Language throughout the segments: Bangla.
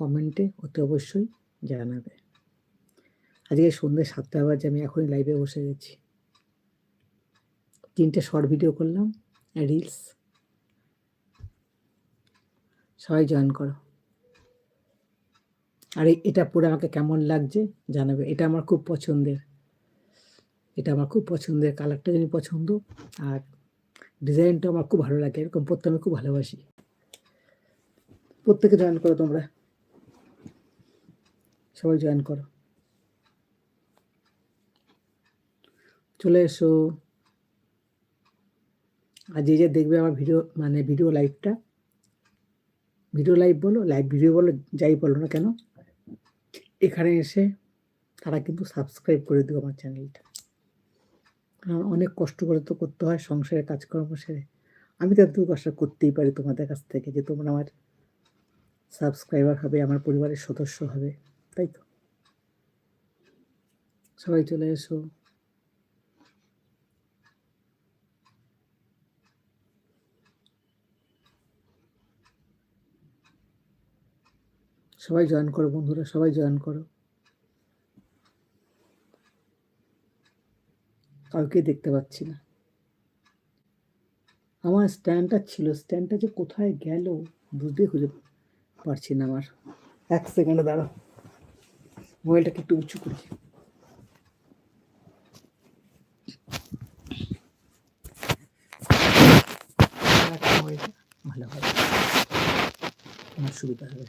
কমেন্টে অতি অবশ্যই জানাবে। আজকে সন্ধ্যে সাতটা বাজে, আমি এখনই লাইভে বসে গেছি। তিনটে শর্ট ভিডিও করলাম রিলস সবাই জয়েন করো। আর এটা পরে আমাকে কেমন লাগছে জানাবে। এটা আমার খুব পছন্দের। এটা আমার খুব পছন্দের কালারটা জানি পছন্দ, আর ডিজাইনটা আমার খুব ভালো লাগে। এরকম পরতে আমি খুব ভালোবাসি। প্রত্যেকে জয়েন করো তোমরা। সবাই জয়েন করো। চলে এসো। আর যে যে দেখবে আমার ভিডিও মানে ভিডিও লাইভটা ভিডিও লাইভ বলো লাইভ ভিডিও বলো, যাই বলো না কেন, এখানে এসে তারা কিন্তু সাবস্ক্রাইব করে দিও আমার চ্যানেলটা কারণ অনেক কষ্ট করে তো করতে হয় সংসারের কাজকর্ম সেরে। আমি তো দু কষ্ট করতেই পারি তোমাদের কাছ থেকে যে তোমরা আমার সাবস্ক্রাইবার হবে, আমার পরিবারের সদস্য হবে। তাই তো? সবাই চলে এসো। সবাই জয়েন করো বন্ধুরা, সবাই জয়েন করো। কাউকে দেখতে পাচ্ছি না। আমার স্ট্যান্ডটা ছিল, স্ট্যান্ডটা যে কোথায় গেল বুঝতে খুঁজে পারছি না আমার। এক সেকেন্ডে দাঁড়াও। মোবাইলটাকে একটু উঁচু করি ভালো হবে। আমার সুবিধা হবে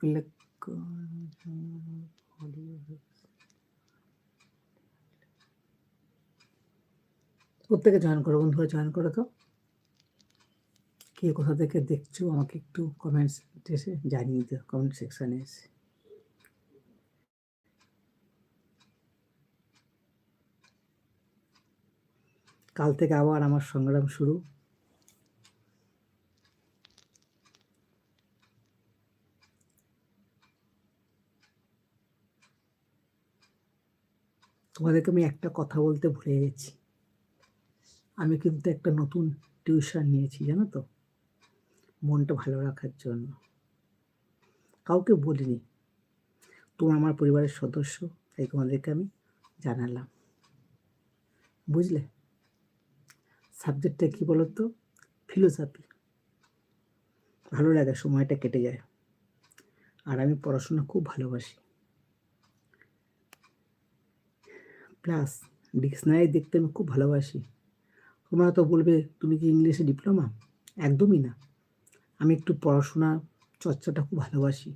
উল্লেখ প্রত্যেকে জয়েন করো, বন্ধুরা জয়েন করো তো কে কোথা থেকে দেখছ? আমাকে একটু কমেন্টস জানিয়ে দিও কমেন্ট সেকশানে এসে। কাল থেকে আবার আমার সংগ্রাম শুরু। তোমাদেরকে আমি একটা কথা বলতে ভুলে গেছি। আমি কিন্তু একটা নতুন টিউশন নিয়েছি, জানো তো? মনটা ভালো রাখার জন্য। কাউকে বলিনি। তোমরা আমার পরিবারের সদস্য, তাই তোমাদেরকে আমি জানালাম। বুঝলে? সাবজেক্টটা কী বলো তো ফিলোসফি। ভালো লাগে, সময়টা কেটে যায়। আর আমি পড়াশোনা খুব ভালোবাসি। প্লাস ডিকশনারি দেখতে আমি খুব ভালোবাসি। তোমরা তো বলবে, তুমি কি ইংলিশে ডিপ্লোমা? একদমই না। আমি একটু পড়াশোনা চর্চাটা খুব ভালোবাসি।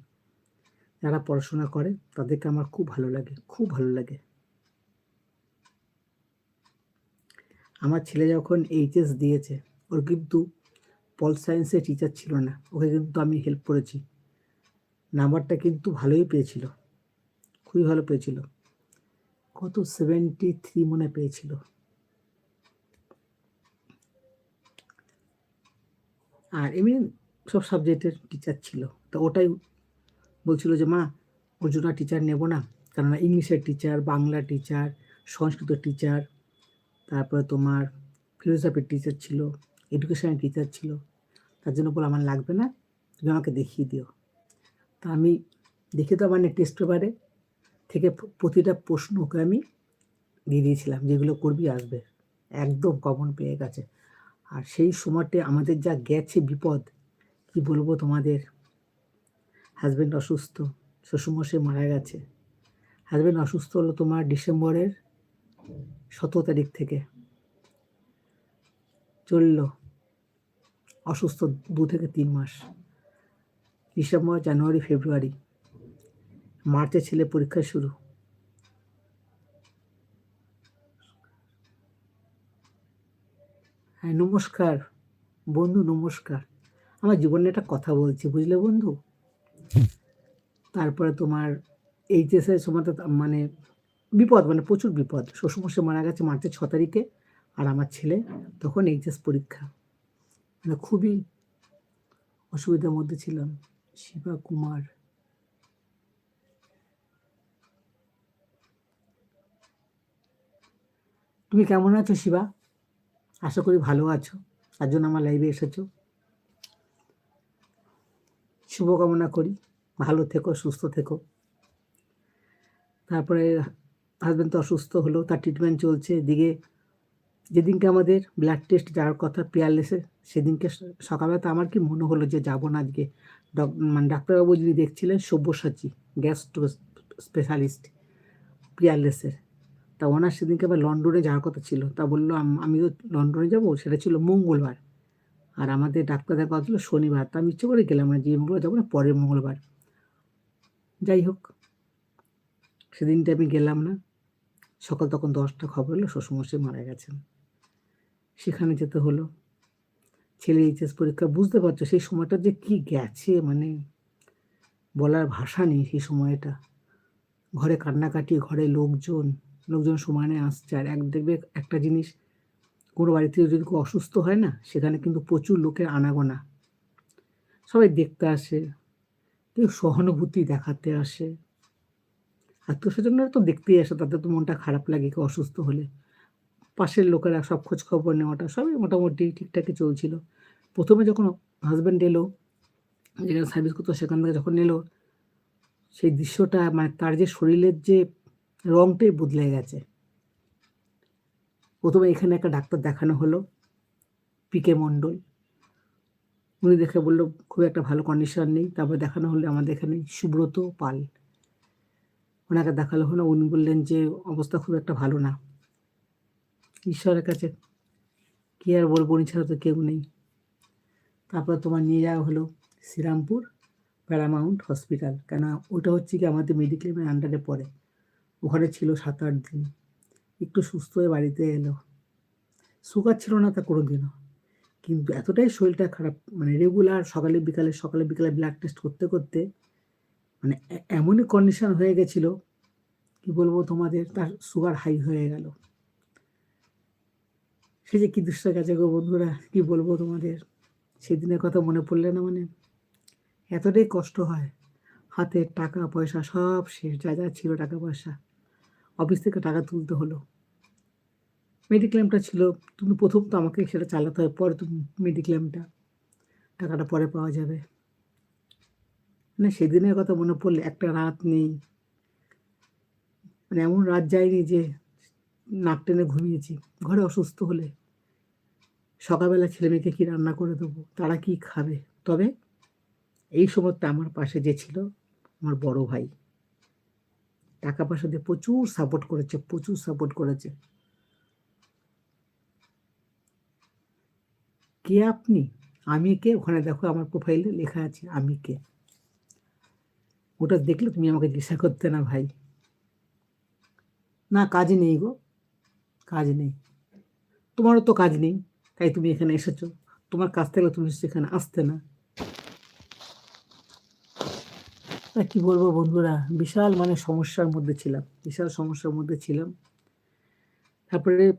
যারা পড়াশোনা করে, তাদেরকে আমার খুব ভালো লাগে, খুব ভালো লাগে। আমার ছেলে যখন এইচএস দিয়েছে, ওর কিন্তু পল সায়েন্সের টিচার ছিল না, ওকে কিন্তু আমি হেল্প করেছি। নাম্বারটা কিন্তু ভালোই পেয়েছিল, খুবই ভালো পেয়েছিল। কত সেভেন্টি থ্রি মনে পেয়েছিল। আর এমনি সব সাবজেক্টের টিচার ছিল। তো ওটাই বলছিল যে, মা ওর জন্য টিচার নেব না। কেননা ইংলিশের teacher Bangla teacher Sanskrit teacher তারপরে তোমার ফিলোসফির টিচার ছিল এডুকেশনের টিচার ছিল। তার জন্য বলে, আমার লাগবে না, তুমি আমাকে দেখিয়ে দিও। তা আমি দেখে তো মানে টেস্ট পেপারে থেকে প্রতিটা প্রশ্ন ওকে আমি দিয়ে দিয়েছিলাম, যেগুলো করবি আসবে। একদম কমন পেয়ে গেছে। আর সেই সময়তে আমাদের যা গেছে বিপদ কি বলব তোমাদের? হাজব্যান্ড অসুস্থ, শ্বশুরমশাই মারা গেছে। হাজব্যান্ড অসুস্থ হলো তোমার ডিসেম্বরের সতেরো তারিখ থেকে। চলল। অসুস্থ দু থেকে তিন মাস। ডিসেম্বর, জানুয়ারি, ফেব্রুয়ারি। মার্চে ছেলে পরীক্ষা শুরু। হ্যাঁ নমস্কার। বন্ধু, নমস্কার। আমার জীবনে একটা কথা বলছি, বুঝলে বন্ধু? তারপরে তোমার এইচএসের সময় তো মানে বিপদ মানে প্রচুর বিপদ। শ্বশুরমশাই মারা গেছে মার্চের ছ তারিখে, আর আমার ছেলে তখন এইচএস পরীক্ষা। মানে খুবই অসুবিধার মধ্যে ছিলাম, শিবা কুমার। তুমি কেমন আছো শিবা? আশা করি ভালো আছো, তার জন্য আমার লাইভে এসেছ। শুভকামনা করি। ভালো থেকো, সুস্থ থেকো। তারপরে হাজব্যান্ড তো অসুস্থ হলো তার ট্রিটমেন্ট চলছে। এদিকে যেদিনকে আমাদের ব্লাড টেস্ট যাওয়ার কথা পিয়ারলেসে সেদিনকে সকালবেলা তো আমার কি মনে হলো যে যাব না আজকে। ডক মানে ডাক্তারবাবু যিনি দেখছিলেন, সব্যসাচী গ্যাস্ট্রো স্পেশালিস্ট পিয়ারলেসের তা ওনার সেদিনকে আবার লন্ডনে যাওয়ার কথা ছিল। তা বলল, আমি তো লন্ডনে যাব? সেটা ছিল মঙ্গলবার। আর আমাদের ডাক্তার দেখা হচ্ছিল শনিবার। তা আমি ইচ্ছে করে গেলাম না যে মঙ্গলবার যাব না পরের মঙ্গলবার। যাই হোক, সেদিনটা আমি গেলাম না। সকাল তখন দশটা খবর হলো শ্বশুরমশাই মারা গেছেন। সেখানে যেতে হলো। ছেলে এইচএস পরীক্ষা, বুঝতে পারছ সেই সময়টা যে কি গেছে মানে বলার ভাষা নেই সেই সময়টা। ঘরে কান্নাকাটি, ঘরে লোকজন লোকজন সমানে আসছে, আর এক দেখবে একটা জিনিস কোনো বাড়িতে যদি কেউ অসুস্থ হয় না, সেখানে কিন্তু প্রচুর লোকের আনাগোনা। সবাই দেখতে আসে, কেউ সহানুভূতি দেখাতে আসে। আত্মীয় স্বজনরা তো দেখতেই আসে তাদের তো মনটা খারাপ লাগে কেউ অসুস্থ হলে। পাশের লোকেরা সব খোঁজ খবর নেওয়াটা সবই মোটামুটি ঠিকঠাকই চলছিল। প্রথমে যখন হাজব্যান্ড এলো, যেখানে সার্ভিস করতো সেখান থেকে যখন এলো, সেই দৃশ্যটা মানে তার যে শরীরের যে রংটাই বদলে গেছে। প্রথমে এখানে একটা ডাক্তার দেখানো হলো পিকে মণ্ডল। উনি দেখে বলল, খুব একটা ভালো কন্ডিশন নেই। তারপর দেখানো হলো আমাদের এখানে সুব্রত পাল। ওনাকে দেখাল হলো, উনি বললেন যে, অবস্থা খুব একটা ভালো না। ঈশ্বরের কাছে কী আর বলব, উনি ছাড়া তো কেউ নেই। তারপর তোমার নিয়ে যাওয়া হলো শ্রীরামপুর প্যারামাউন্ট হসপিটাল। কেন ওটা হচ্ছে কি আমাদের মেডিক্লেমের আন্ডারে পড়ে। ওখানে ছিল সাত আট দিন। একটু সুস্থ হয়ে বাড়িতে এলো। সুগার ছিল না তা কোনো দিনও কিন্তু এতটাই শরীরটা খারাপ মানে রেগুলার সকালে, বিকালে সকালে, বিকালে ব্লাড টেস্ট করতে করতে মানে এমনই কন্ডিশন হয়ে গেছিল, কি বলব তোমাদের, তার সুগার হাই হয়ে গেল। সে যে কি দুষ্ট গেছে গো বন্ধুরা, কি বলব তোমাদের, সেদিনের কথা মনে পড়লে না মানে? এতটাই কষ্ট হয়। হাতে টাকা পয়সা সব শেষ, যা যা ছিল টাকা পয়সা অফিস থেকে টাকা তুলতে হলো। মেডিক্লেমটা ছিল, তুমি প্রথম তো আমাকে সেটা চালাতে হয়, পরে তুমি মেডিক্লেমটা টাকাটা পরে পাওয়া যাবে। মানে সেদিনের কথা মনে পড়লে একটা রাত নেই। মানে এমন রাত যায়নি যে নাক টেনে ঘুমিয়েছি। ঘরে অসুস্থ হলে সকালবেলা ছেলে মেয়েকে কী রান্না করে দেবো, তারা কি খাবে? তবে এই সময়টা আমার পাশে যে ছিল আমার বড় ভাই। টাকা পয়সা দিয়ে প্রচুর সাপোর্ট করেছে, প্রচুর সাপোর্ট করেছে। কে আপনি? আমি কে? ওখানে দেখো আমার প্রোফাইলে লেখা আছে, আমি কে? ওটা দেখলে তুমি আমাকে জিজ্ঞাসা করতে না ভাই। না, কাজ নেই গো, কাজ নেই। তোমারও তো কাজ নেই, তাই তুমি এখানে এসেছ। তোমার কাজ থাকলে তুমি সেখানে আসতে না তা কী বলব বন্ধুরা? বিশাল মানে সমস্যার মধ্যে ছিলাম, বিশাল সমস্যার মধ্যে ছিলাম। তারপরে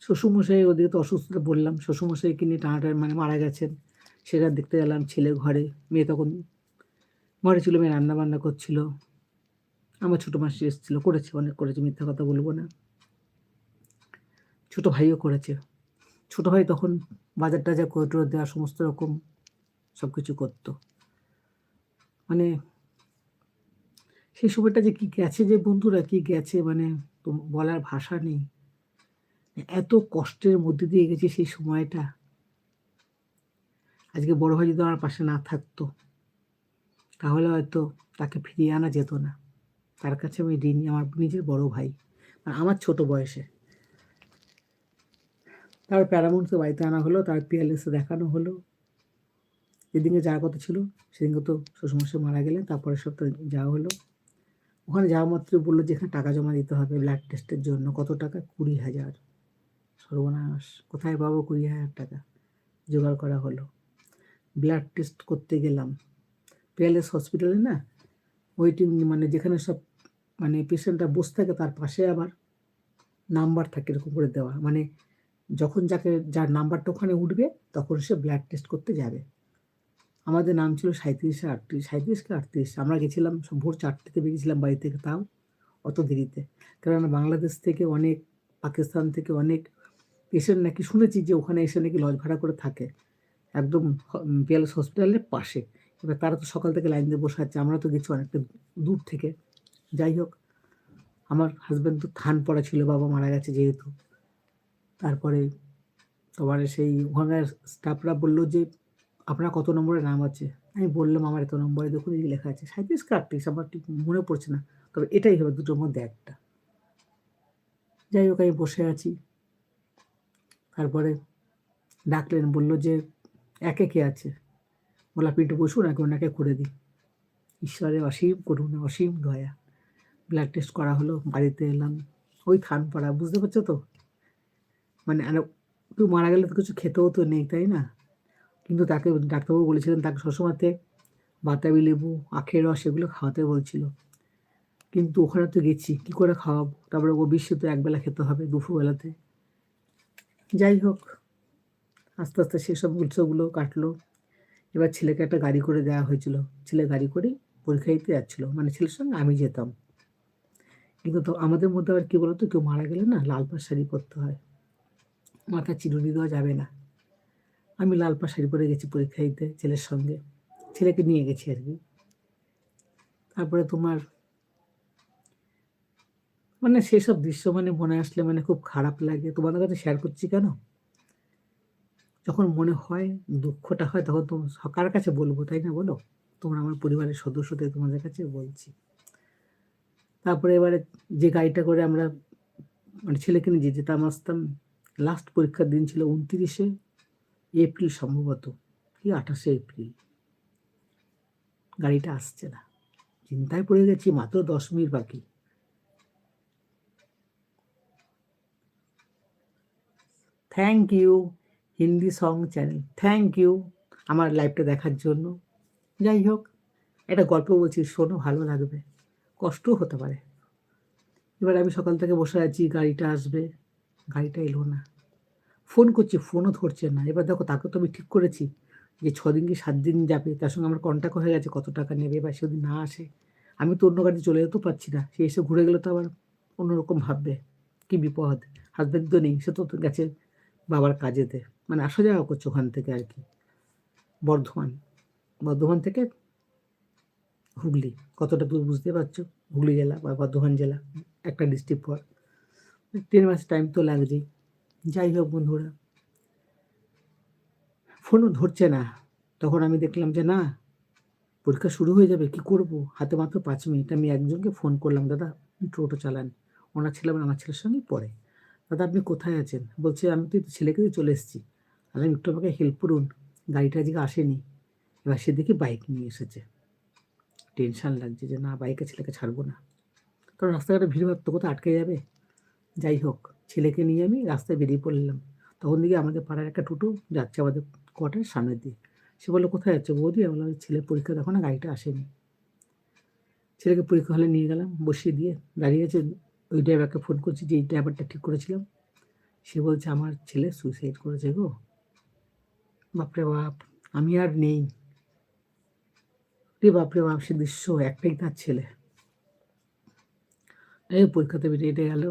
শ্বশুরমশাই ওদিকে তো অসুস্থতা বললাম, শ্বশুরমশাইকে নিয়ে টানাটানি মানে মারা গেছেন। সেটা দেখতে গেলাম ছেলে ঘরে, মেয়ে তখন ঘরে ছিল, মেয়ে রান্না বান্না করছিল। আমার ছোটো মাসি এসেছিল, করেছে অনেক, করেছে, মিথ্যা কথা বলব না। ছোটো ভাইও করেছে। ছোটো ভাই তখন বাজার টাজার করে দেওয়া, সমস্ত রকম সব কিছু করতো। মানে সেই সময়টা যে কি গেছে যে বন্ধুরা, কি গেছে মানে বলার ভাষা নেই। এত কষ্টের মধ্যে দিয়ে গেছে সেই সময়টা। আজকে বড় ভাই যদি আমার পাশে না থাকতো, তাহলে হয়তো তাকে ফিরিয়ে আনা যেত না। তার কাছে আমি ঋণী, আমার নিজের বড় ভাই মানে আমার ছোট বয়সে। তারপর প্যারামাউন্টকে বাড়িতে আনা হলো, তার পিয়ালেসে দেখানো হলো। যেদিনকে যাওয়ার কথা ছিল, সেদিনকে তো শ্বশুরমশাই মারা গেলেন তারপরে সপ্তাহে যাওয়া হলো। ওখানে যাওয়া মাত্র বলল যে এখানে টাকা জমা দিতে হবে ব্লাড টেস্টের জন্য। কত টাকা? কুড়ি হাজার। সর্বনাশ। কোথায় পাবো কুড়ি হাজার টাকা? জোগাড় করা হলো। ব্লাড টেস্ট করতে গেলাম। পিয়ালেস হসপিটালে না ওয়েটিং মানে যেখানে সব মানে পেশেন্টরা বসে থাকে, তার পাশে আবার নাম্বার থাকে এরকম করে দেওয়া। মানে যখন যাকে, যার নাম্বারটা ওখানে উঠবে, তখন সে ব্লাড টেস্ট করতে যাবে। আমাদের নাম ছিল সাঁত্রিশে আটত্রিশ। সাঁত্রিশকে আটত্রিশ? আমরা গেছিলাম ভোর চারটেতে বেরিয়েছিলাম বাড়ি থেকে, তাও অত দেরিতে। কারণ বাংলাদেশ থেকে অনেক, পাকিস্তান থেকে অনেক পেশেন্ট নাকি শুনেছি যে ওখানে এসে নাকি লজ ভাড়া করে থাকে। একদম পিয়ালেস হসপিটালের পাশে। এবার তারা তো সকাল থেকে লাইন দিয়ে বসে আছে, আমরা তো গেছি অনেকটা দূর থেকে। যাই হোক, আমার হাজব্যান্ড তো থান পড়া ছিল, বাবা মারা গেছে যেহেতু। তারপরে তোমার সেই ওখানকার স্টাফরা বলল যে আপনার কত নম্বরের নাম আছে? আমি বললাম আমার এত নম্বরে, দেখুন এই লেখা আছে সাঁত্রিশ কি আমার ঠিক মনে পড়ছে না। তবে এটাই হবে দুটোর মধ্যে একটা। যাই হোক, আমি বসে আছি। তারপরে ডাকলেন, বলল যে একে কে আছে? বলে আপনি একটু বসুন আগে ওনাকে করে দিই। ঈশ্বরের অসীম করুন অসীম দয়া। ব্লাড টেস্ট করা হলো, বাড়িতে এলাম। ওই থান পাড়া, বুঝতে পারছ তো? মানে আর কেউ মারা গেলে তো কিছু খেতেও তো নেই, তাই না? কিন্তু তাকে ডাক্তারবাবু বলেছিলেন তাকে সবসময়তে বাতাবি লেবু, আখের রস এগুলো খাওয়াতে বলছিল। কিন্তু ওখানে তো গেছি, কী করে খাওয়াবো? তারপরে ও বিশ্বে তো একবেলা খেতে হবে দুপুরবেলাতে। যাই হোক, আস্তে আস্তে সেসব উৎসবগুলো কাটলো। এবার ছেলেকে একটা গাড়ি করে দেওয়া হয়েছিল। ছেলে গাড়ি করে পরীক্ষা দিতে যাচ্ছিল। মানে ছেলের সঙ্গে আমি যেতাম। কিন্তু তো আমাদের মধ্যে আবার কী বলতো, কেউ মারা গেলে না লাল পাড় শাড়ি পরতে হয়। মাথা চিরুনি দেওয়া যাবে না। আমি লাল শাড়ি পরে গেছি পরীক্ষা দিতে ছেলের সঙ্গে। ছেলেকে নিয়ে গেছি আর কি। তারপরে তোমার মানে সেসব দৃশ্য মানে মনে আসলে মানে খুব খারাপ লাগে। তোমাদের কাছে শেয়ার করছি কেন? যখন মনে হয়, দুঃখটা হয়, তখন তো কার কাছে বলব, তাই না বলো? তোমরা আমার পরিবারের সদস্যদের তোমাদের কাছে বলছি। তারপরে এবারে যে গাড়িটা করে আমরা মানে ছেলেকে নিয়ে যেতাম, আসতাম লাস্ট পরীক্ষার দিন ছিল উনত্রিশে। এপ্রিল সম্ভবত কি আঠাশে এপ্রিল। গাড়িটা আসছে না। চিন্তায় পড়ে গেছি, মাত্র দশ মিনিট বাকি। Thank you Hindi song channel thank you আমার লাইভটা দেখার জন্য। যাই হোক, একটা গল্প বলছি, শোনো, ভালো লাগবে। কষ্টও হতে পারে। এবার আমি সকাল থেকে বসে আছি, গাড়িটা আসবে। গাড়িটা এলো না। ফোন করছি, ফোনও ধরছে না। এবার দেখো তাকে তো আমি ঠিক করেছি যে ছদিন কি সাত দিন যাবে, তার সঙ্গে আমার কন্ট্যাক্ট হয়ে গেছে, কত টাকা নেবে, এবার সে যদি না আসে। আমি তো অন্য গাড়িতে চলে যেতেও পারছি না, সে এসে ঘুরে গেলে তো আবার অন্যরকম ভাববে, কি বিপদ। হাজব্যান্ড তো নেই, সে তো গেছে বাবার কাজেতে। মানে আসা যাওয়া করছে ওখান থেকে আর কি। বর্ধমান। বর্ধমান থেকে হুগলি। কতটা দূর বুঝতে পারছ? হুগলি জেলা বা বর্ধমান জেলা, একটা ডিস্ট্রিক্ট পর। তিন মাস টাইম তো লাগছেই। যাই হোক বন্ধুরা। ফোনও ধরছে না। তখন আমি দেখলাম যে না, পরীক্ষা শুরু হয়ে যাবে, কি করব? হাতে মাত্র পাঁচ মিনিট। আমি একজনকে ফোন করলাম, দাদা টোটো চালান। ওনার ছেলে আমার ছেলের সঙ্গেই পড়ে। দাদা, আপনি কোথায় আছেন? বলছে, আমি তো ছেলেকে চলে এসেছি। আমি একটু আমাকে হেল্প করুন। গাড়িটা আজকে আসেনি। এবার সে দেখি বাইক নিয়ে এসেছে। টেনশান লাগছে যে না বাইকে ছেলেকে ছাড়বো না। কারণ রাস্তাঘাটে ভিড় তো কোথাও আটকে যাবে। যাই হোক। ছেলেকে নিয়ে আমি রাস্তায় বেরিয়ে পড়লাম। তখন দিকে আমাদের পাড়ার একটা টোটো যাচ্ছে আমাদের কোয়ার্টার সামনের দিয়ে সে বলল, কোথায় যাচ্ছে বৌদি? আমি বললাম ছেলে পরীক্ষা দেখো না, গাড়িটা আসেনি। ছেলেকে পরীক্ষা হলে নিয়ে গেলাম, বসিয়ে দিয়ে দাঁড়িয়ে আছে। ওই ড্রাইভারকে ফোন করছি যে এই ড্রাইভারটা ঠিক করেছিলাম। সে বলছে, আমার ছেলে সুইসাইড করেছে গো। বাপরে বাপ, আমি আর নেই। রে বাপরে বাপ, সে দৃশ্য একটাই তার ছেলে। এই পরীক্ষাতে বেরিয়ে গেল।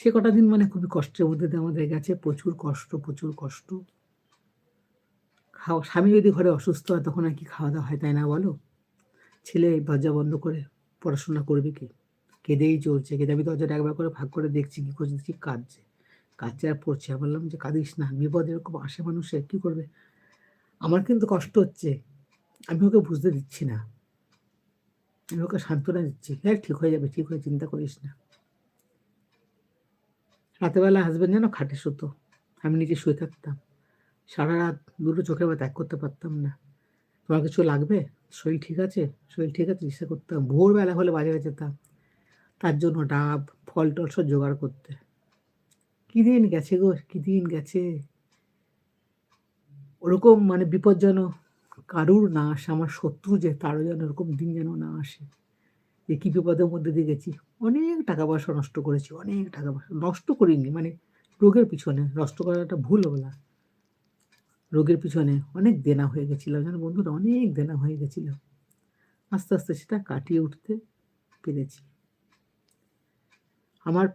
সে কটা দিন মানে খুবই কষ্টের মধ্যে দিয়ে আমাদের গেছে, প্রচুর কষ্ট প্রচুর কষ্ট। খাওয়া, স্বামী যদি ঘরে অসুস্থ হয় তখন আর কি খাওয়া দাওয়া হয়, তাই না বলো? ছেলে দরজা বন্ধ করে পড়াশোনা করবে কি? কেঁদেই চলছে, কেঁদে আমি দরজাটা একবার করে ভাগ করে দেখছি, কী করছে, দেখছি কাঁদছে। কাঁদছে আর পড়ছে। বললাম যে কাঁদিস না, বিপদ এরকম আসে মানুষের, কী করবে? আমার কিন্তু কষ্ট হচ্ছে। আমি ওকে বুঝতে দিচ্ছি না। আমি ওকে সান্ত্বনা দিচ্ছি। হ্যাঁ ঠিক হয়ে যাবে, ঠিক হয়ে চিন্তা করিস না। রাতেবেলা হাজব্যান্ড যেন খাটে শুতো। আমি নিজে শুয়ে থাকতাম। সারা রাত দুটো চোখে বা ত্যাগ করতে পারতাম না। তোমার কিছু লাগবে? শরীর ঠিক আছে? শরীর ঠিক আছে? চেষ্টা করতাম। ভোরবেলা হলে বাজারে যেতাম। তার জন্য ডাব, ফল টল সব জোগাড় করতে। কী দিন গেছে গো? কী দিন গেছে? ওরকম মানে বিপজ্জনক। কারুর না আসে, আমার শত্রু যে, তারও যেন ওরকম দিন যেন না আসে। কী বিপদের মধ্যে দিয়ে গেছি। অনেক টাকা পয়সা নষ্ট করেছি, অনেক টাকা পয়সা নষ্ট করিনি মানে রোগের পিছনে নষ্ট করাটা ভুল হবে না। রোগের পিছনে অনেক দেনা হয়ে গেছিল যেন বন্ধুরা, অনেক দেনা হয়ে গেছিল। আস্তে আস্তে সেটা কাটিয়ে উঠতে পেরেছি। আমার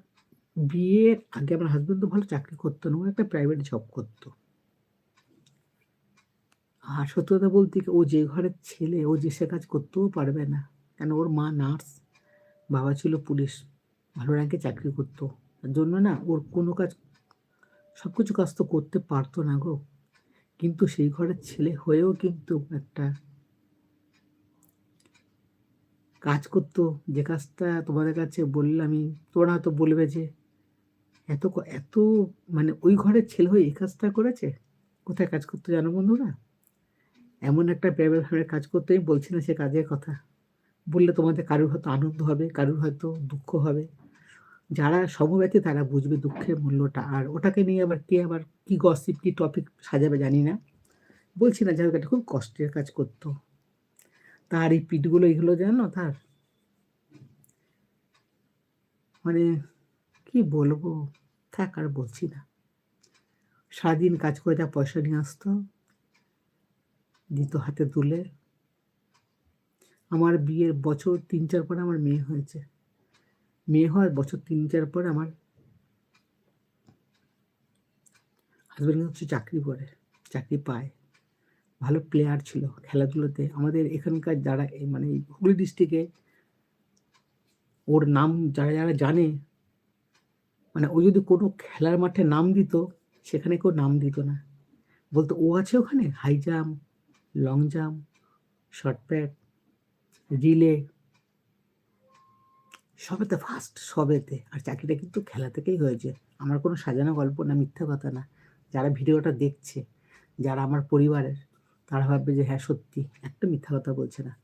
বিয়ের আগে আমার হাজব্যান্ড তো ভালো চাকরি করতো না, ও একটা প্রাইভেট জব করতো। আর সত্যি কথা বলতে ও যে ঘরের ছেলে, ও যে সে কাজ করতেও পারবে না। কেন ওর মা নার্স? বাবা ছিল পুলিশ, ভালো র্যাঙ্কে চাকরি করতো। তার জন্য না ওর কোনো কাজ, সব কিছু কাজ তো করতে পারতো না গো। কিন্তু সেই ঘরের ছেলে হয়েও কিন্তু একটা কাজ করতো। যে কাজটা তোমাদের কাছে বললামই তোমরা হয়তো বলবে যে এত এত মানে ওই ঘরের ছেলে হয়ে এই কাজটা করেছে? কোথায় কাজ করতে জানো বন্ধুরা? এমন একটা প্রাইভেট কাজ করতে আমি বলছি না সে কাজের কথা। বললে তোমাদের কারুর হয়তো আনন্দ হবে, কারোর হয়তো দুঃখ হবে। যারা সমব্যথী তারা বুঝবে দুঃখের মূল্যটা। আর ওটাকে নিয়ে আবার কে আবার কি গসিপ কি টপিক সাজাবে জানি না। বলছি না, যাই খুব কষ্টের কাজ করতো। তার এই পিঠগুলো এগুলো জানো তার? মানে কি বলব? থাক, আর বলছি না। সারাদিন কাজ করে যা পয়সা নিয়ে আসতো, দিত হাতে তুলে। আমার বিয়ের বছর তিন, চার পরে আমার মেয়ে হয়েছে। মেয়ে হওয়ার বছর তিন, চার পরে আমার হাজব্যান্ড হচ্ছে চাকরি করে, চাকরি পায়। ভালো প্লেয়ার ছিল খেলাধুলোতে। আমাদের এখানকার যারা মানে হুগলি ডিস্ট্রিক্টে ওর নাম যারা যারা জানে মানে ও যদি কোনো খেলার মাঠে নাম দিত, সেখানে কেউ নাম দিত না। বলতো, ও আছে ওখানে? High jump long jump shot put relay, সবেতে first সবেতে। আর চাকরিটা কিন্তু খেলা থেকেই হয়েছে। আমার কোনো সাজানো গল্প না, মিথ্যা কথা না। যারা ভিডিওটা দেখছে, যারা আমার পরিবারের, তারা ভাববে যে হ্যাঁ সত্যি, একটা মিথ্যা কথা বলছে না।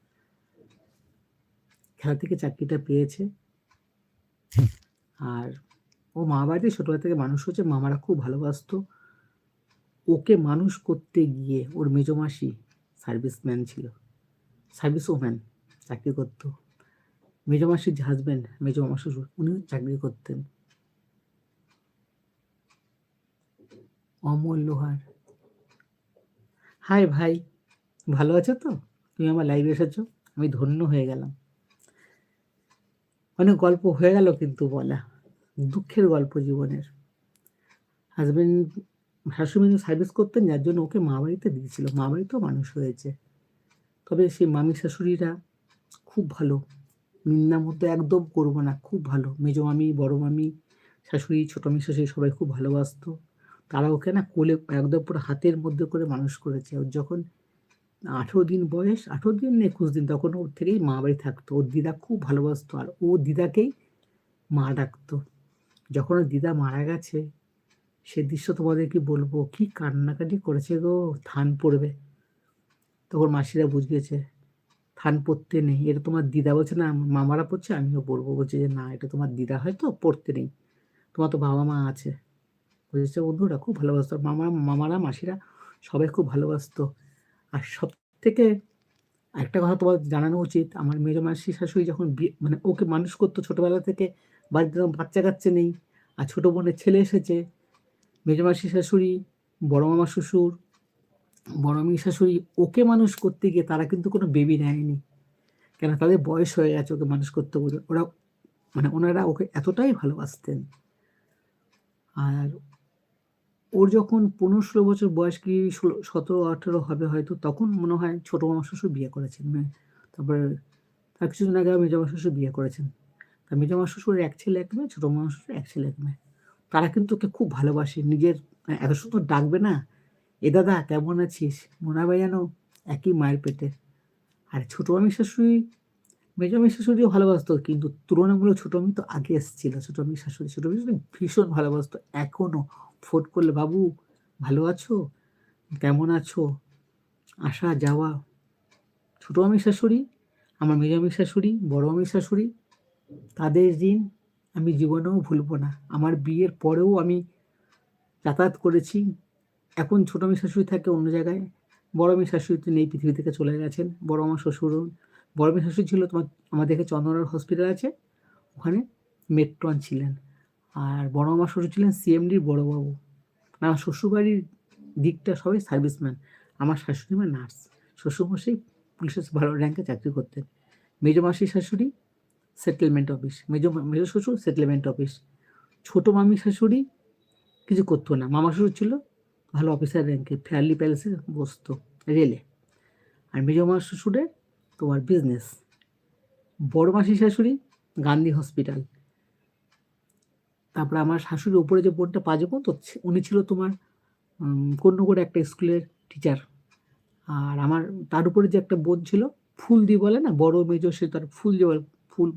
খেলা থেকে চাকরিটা পেয়েছে। আর ও মা বাড়িতে ছোটবেলা থেকে মানুষ হচ্ছে মামারা খুব ভালোবাসতো। ওকে মানুষ করতে গিয়ে ওর মেজমাসি সার্ভিসম্যান ছিল। সার্ভিস ওম্যান চাকরি করতো। মেজমাসির যে হাজব্যান্ড মেজ মামা শ্বশুর উনিও চাকরি করতেন। অমল লোহার হাই ভাই, ভালো আছো তো? তুমি আমার লাইভে এসেছ, আমি ধন্য হয়ে গেলাম। অনেক গল্প হয়ে গেল কিন্তু বলা, দুঃখের গল্প জীবনের। হাজব্যান্ড শাশুড়ি সার্ভিস করতেন, যার জন্য ওকে মা বাড়িতে দিয়েছিল, মা বাড়িতেও মানুষ হয়েছে। তবে সেই মামি শাশুড়িরা খুব ভালো। নিন্দার মধ্যে একদম করব না, খুব ভালো। মেজো মামি, বড়ো মামি, শাশুড়ি, ছোটো মামি, শাশুড়ি সবাই খুব ভালোবাসতো। তারা ওকে না কোলে একদম পুরো হাতের মধ্যে করে মানুষ করেছে। ওর যখন আঠেরো দিন বয়স, আঠেরো দিন না একুশ দিন, তখন ওর থেকেই মা বাড়ি থাকতো। ওর দিদা খুব ভালোবাসতো আর ও দিদাকেই মা ডাকতো। যখন ওর দিদা মারা গেছে, সে দৃশ্য তোমাদের কি বলব, কি কান্নাকাটি করেছে গো, থান পড়বে। তখন মাসিরা বুঝিয়েছে থান পড়তে নেই। এটা তোমার দিদা বলছে, না, মামারা পড়ছে, আমিও পড়ব। বলছে যে, না, এটা তোমার দিদা হয়তো পড়তে নেই। তোমার তো বাবা মা আছে। বুঝেছে বন্ধুরা, খুব ভালোবাসতো। মামা, মামারা, মাসিরা সবাই খুব ভালোবাসতো। আর সব থেকে একটা কথা তোমার জানানো উচিত, আমার মেজো মাসি শাশুড়ি যখন মানে ওকে মানুষ করতো ছোটোবেলা থেকে, বাড়িতে বাচ্চা কাচ্চা নেই, আর ছোটো বোনের ছেলে এসেছে, মেজো মাসি শাশুড়ি, বড় মামা শ্বশুর বড় মেয়ে শাশুড়ি ওকে মানুষ করতে গিয়ে তারা কিন্তু কোনো বেবি নেয়নি। কেন? তাদের বয়স হয়ে গেছে ওকে মানুষ করতে বলে। ওরা মানে ওনারা ওকে এতটাই ভালোবাসতেন। আর ওর যখন পনেরো ষোলো বছর বয়স কি ষোলো, সতেরো, আঠেরো হবে হয়তো, তখন মনে হয় ছোটো মামা শ্বশুর বিয়ে করেছেন। মানে তারপরে তার কিছুদিন আগে মেজো মামা শ্বশুর বিয়ে করেছেন। তার মেজো মামা শ্বশুর এক ছেলে, এক মেয়ে, ছোটো মামা শ্বশুর এক ছেলে, এক মেয়ে। তারা কিন্তু ওকে খুব ভালোবাসে। নিজের মানে এত সুন্দর ডাকবে না এ দাদা, কেমন আছিস? মনে যেন একই মায়ের পেটে আর ছোটো আমি শাশুড়ি? মেজো আমি শাশুড়িও ভালোবাসতো, কিন্তু তুলনামূলক ছোটো আমি তো আগে এসেছিল। ছোটো আমি শাশুড়ি, ছোটো আমি শাশুড়ি ভীষণ ভালোবাসতো। এখনও ফোট করলে, বাবু, ভালো আছো? কেমন আছো? আসা, যাওয়া। ছোটো আমি শাশুড়ি, আমার মেজো আমি শাশুড়ি, বড় আমি শাশুড়ি, তাদের দিন আমি জীবনেও ভুলবো না। আমার বিয়ের পরেও আমি যাতায়াত করেছি এখন ছোটো মেয়ে শাশুড়ি থাকে অন্য জায়গায়, বড় মেয়ে শাশুড়ি তো নেই, পৃথিবী থেকে চলে গেছেন। বড় আমার শ্বশুর, বড় মেয়ে শাশুড়ি ছিল তোমার, আমাদের এখানে চন্দনার হসপিটাল আছে, ওখানে মেট্রন ছিলেন। আর বড় আমার শ্বশুর ছিলেন সিএমডির বড়োবাবু আমার শ্বশুরবাড়ির দিকটা সবাই সার্ভিসম্যান আমার শাশুড়ি আমার নার্স শ্বশুরমশাই পুলিশের ভালো র্যাঙ্কে চাকরি করতেন। মেজো মাসির শাশুড়ি সেটেলমেন্ট অফিস মেজো মেজো শ্বশুর সেটেলমেন্ট অফিস ছোট মামি শাশুড়ি কিছু করতো না মামা শ্বশুর ছিল ভালো অফিসার র্যাঙ্কে ফেয়ারলি প্যালেসে বসতো রেলে আর মেজো মা শ্বশুরের তোমার বিজনেস বড় মাসি শাশুড়ি গান্ধী হসপিটাল তারপরে আমার শাশুড়ির উপরে যে বোনটা পাঁচে তো উনি ছিল তোমার করে একটা স্কুলের টিচার আর আমার, তার উপরে যে একটা বোন ছিল ফুল দি বলে না, বড় মেজো, সে তার ফুল যে ফুল,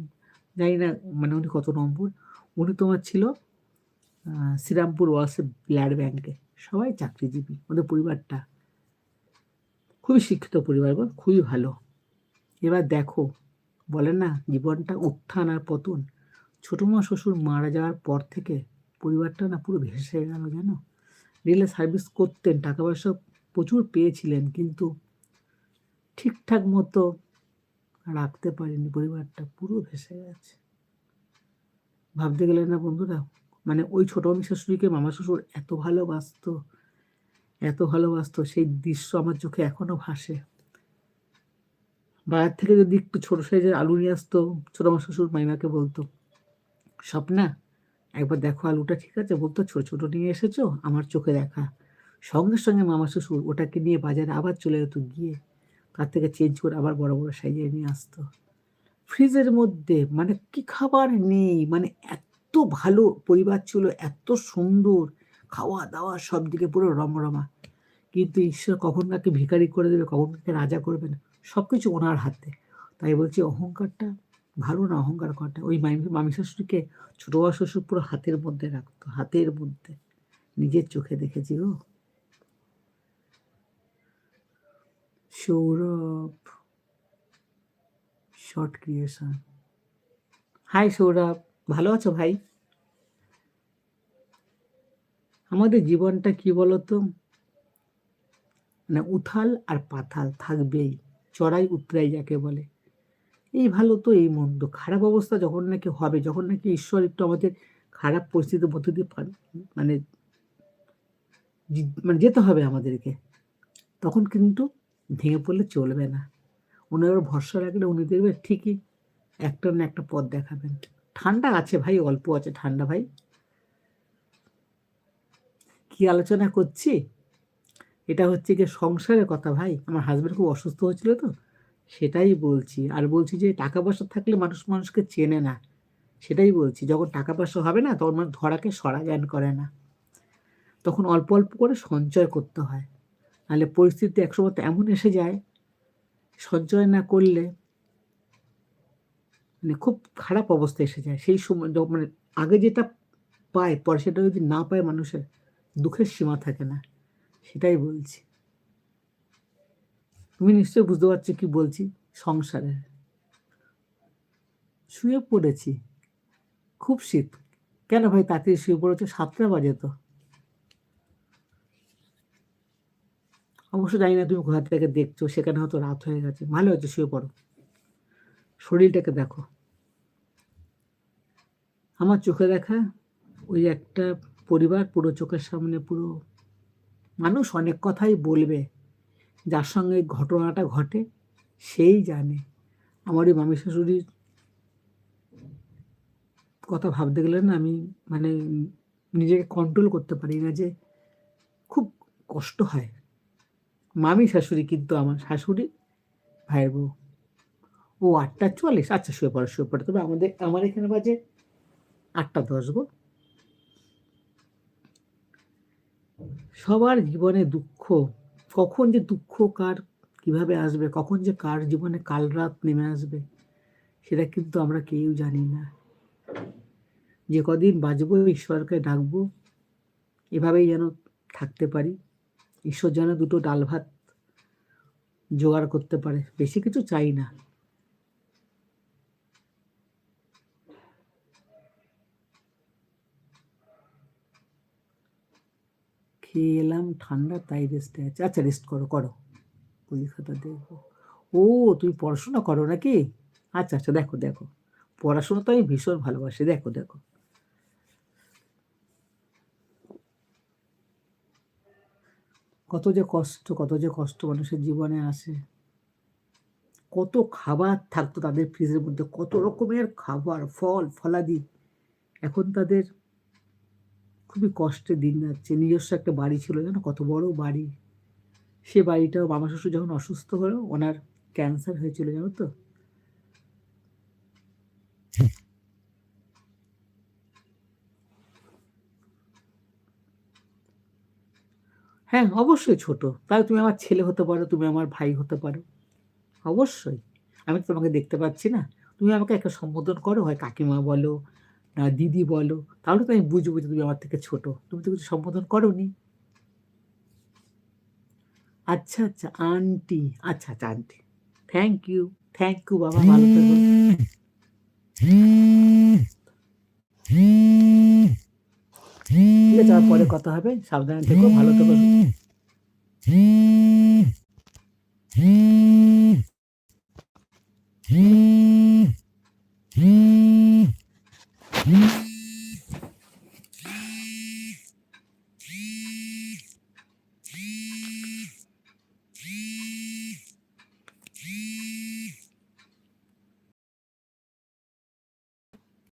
জানি না মানে উনি কত নম্বর? উনি তোমার ছিল শ্রীরামপুর ওয়াসে ব্লাড ব্যাংকে সবাই চাকরিজীবী ওদের পরিবারটা। খুবই শিক্ষিত পরিবার, বল, খুবই ভালো। এবার দেখো, বলে না, জীবনটা উত্থান আর পতন। ছোটো মা শ্বশুর মারা যাওয়ার পর থেকে পরিবারটা না পুরো ভেসে গেল, জানো? রেলে সার্ভিস করতেন টাকা পয়সা প্রচুর পেয়েছিলেন, কিন্তু ঠিকঠাক মতো রাখতে পারেনি পরিবারটা পুরো ভেসে গেছে। ভাবতে গেলে না বন্ধুরা মানে ওই ছোট শাশুড়িকে মামা শ্বশুর এত ভালোবাসত এত ভালোবাসত, সেই দৃশ্য আমার চোখে এখনও ভাসে। বাইরের থেকে যদি একটু ছোট সাইজের আলু নিয়ে আসতো, ছোট আমার শ্বশুর মাইমাকে বলতো, স্বপ্না, একবার দেখো আলুটা, ঠিক আছে? বলতো, ছোট ছোট নিয়ে এসেছ? আমার চোখে দেখা। সঙ্গে সঙ্গে মামা শ্বশুর ওটাকে নিয়ে বাজারে আবার চলে যেত, গিয়ে তার থেকে চেঞ্জ করে আবার বড় বড় সাইজে নিয়ে আসতো। ফ্রিজের মধ্যে মানে কি খাবার নেই? মানে এত ভালো পরিবার ছিল, এত সুন্দর খাওয়া দাওয়া সব দিকে পুরো রমরমা। কিন্তু ঈশ্বর কখন কাকে ভিখারি করে দেবে, কখন কাকে রাজা করবে না সব কিছু ওনার হাতে। তাই বলছি অহংকারটা ভালো না অহংকার করাটা? ওই মামি শাশুড়িকে ছোট বা শ্বশুর পুরো হাতের মধ্যে রাখতো, হাতের মধ্যে। নিজের চোখে দেখেছি গো। Sourav short creation hi Sourav. ভালো আছো ভাই? আমাদের জীবনটা কি বলতো? মানে উথাল আর পাথাল থাকবেই, চড়াই উতরাই যাকে বলে। এই ভালো তো এই মন্দ, খারাপ অবস্থা যখন নাকি হবে, যখন নাকি ঈশ্বর একটু আমাদের খারাপ পরিস্থিতির মধ্যে দিয়ে মানে মানে যেতে হবে আমাদেরকে, তখন কিন্তু ভেঙে পড়লে চলবে না। এবার ভরসা রাখলে উনি দেখবে ঠিকই একটা না একটা পথ দেখাবেন। ঠান্ডা আছে ভাই, অল্প আছে ঠান্ডা ভাই। কি আলোচনা করছি? এটা হচ্ছে গিয়ে সংসারের কথা ভাই, আমার হাজব্যান্ড খুব অসুস্থ হয়েছিল তো, সেটাই বলছি। আর বলছি যে টাকা পয়সা থাকলে মানুষ মানুষকে চেনে না, সেটাই বলছি। যখন টাকা পয়সা হবে না, তখন মানুষ ধরাকে সরা জ্ঞান করে না। তখন অল্প অল্প করে সঞ্চয় করতে হয়। নাহলে পরিস্থিতি একসময় তো এমন এসে যায়, সঞ্চয় না করলে মানে খুব খারাপ অবস্থা এসে যায়। সেই সময় মানে আগে যেটা পায়, পরে সেটা যদি না পায় মানুষের দুঃখের সীমা থাকে না। সেটাই বলছি। তুমি নিশ্চয়ই বুঝতে পারছ কি বলছি? সংসারে। শুয়ে পড়েছি। খুব শীত। কেন ভাই তাড়াতাড়ি শুয়ে পড়েছো? সাতটা বাজে তো। অবশ্য জানি না তুমি ঘোরা থেকে দেখছ, সেখানে হয়তো রাত হয়ে গেছে। ভালো হয়েছে, শুয়ে পড়ো। শরীরটাকে দেখো। আমার চোখে দেখা ওই একটা পরিবার, পুরো চোখের সামনে পুরো মানুষ অনেক কথাই বলবে, যার সঙ্গে ঘটনাটা ঘটে, সেই জানে। আমার ওই মামি শাশুড়ির কথা ভাবতে গেলে না আমি মানে নিজেকে কন্ট্রোল করতে পারি না যে খুব কষ্ট হয়। মামি শাশুড়ি কিন্তু আমার শাশুড়ি, ভাইয়ের বউ। ও আটটা চুয়াল্লিশ। আচ্ছা শুয়ে পড়ে শুয়ে পড়ে। তবে আমাদের, আমার এখানে বাজে আটটা দশ গো। সবার জীবনে দুঃখ, কখন যে দুঃখ কার কীভাবে আসবে, কখন যে কার জীবনে কাল রাত নেমে আসবে, সেটা কিন্তু আমরা কেউ জানি না। যে কদিন বাঁচবো, ঈশ্বরকে ডাকবো, এভাবেই যেন থাকতে পারি। ঈশ্বর যেন দুটো ডাল ভাত জোগাড় করতে পারে, বেশি কিছু চাই না। খেয়ে এলাম ঠান্ডা, তাই রেস্টে আছে। আচ্ছা রেস্ট করো করো। খাতা দেখব। ও, তুমি পড়াশোনা করো নাকি? আচ্ছা আচ্ছা দেখো দেখো। পড়াশোনা তো আমি ভীষণ ভালোবাসি, দেখো দেখো। কত যে কষ্ট, কত যে কষ্ট মানুষের জীবনে আসে। কত খাবার থাকতো তাদের ফ্রিজের মধ্যে, কত রকমের খাবার, ফল, ফলাদি। এখন তাদের খুবই কষ্টে দিন যাচ্ছে। নিজস্ব একটা বাড়ি ছিল, জানো? কত বড় বাড়ি। সে বাড়িটাও মামা শ্বশুর যখন অসুস্থ হলো, ওনার ক্যান্সার হয়েছিল, জানো তো? হ্যাঁ অবশ্যই ছোট। তাহলে তুমি আমার ছেলে হতে পারো, তুমি আমার ভাই হতে পারো। অবশ্যই। আমি তো তোমাকে দেখতে পাচ্ছি না। তুমি আমাকে একটা সম্বোধন করো, হয় কাকিমা বলো দিদি বলো তাহলে তো আমি বুঝব যে তুমি আমার থেকে ছোট তুমি তো কিছু সম্বোধন করো নি আচ্ছা আচ্ছা আন্টি আচ্ছা আচ্ছা aunty thank you thank you বাবা ভালো থেকো ঠিক আছে পরে কথা হবে সাবধানে থেকো ভালো থেকো Mm-hmm.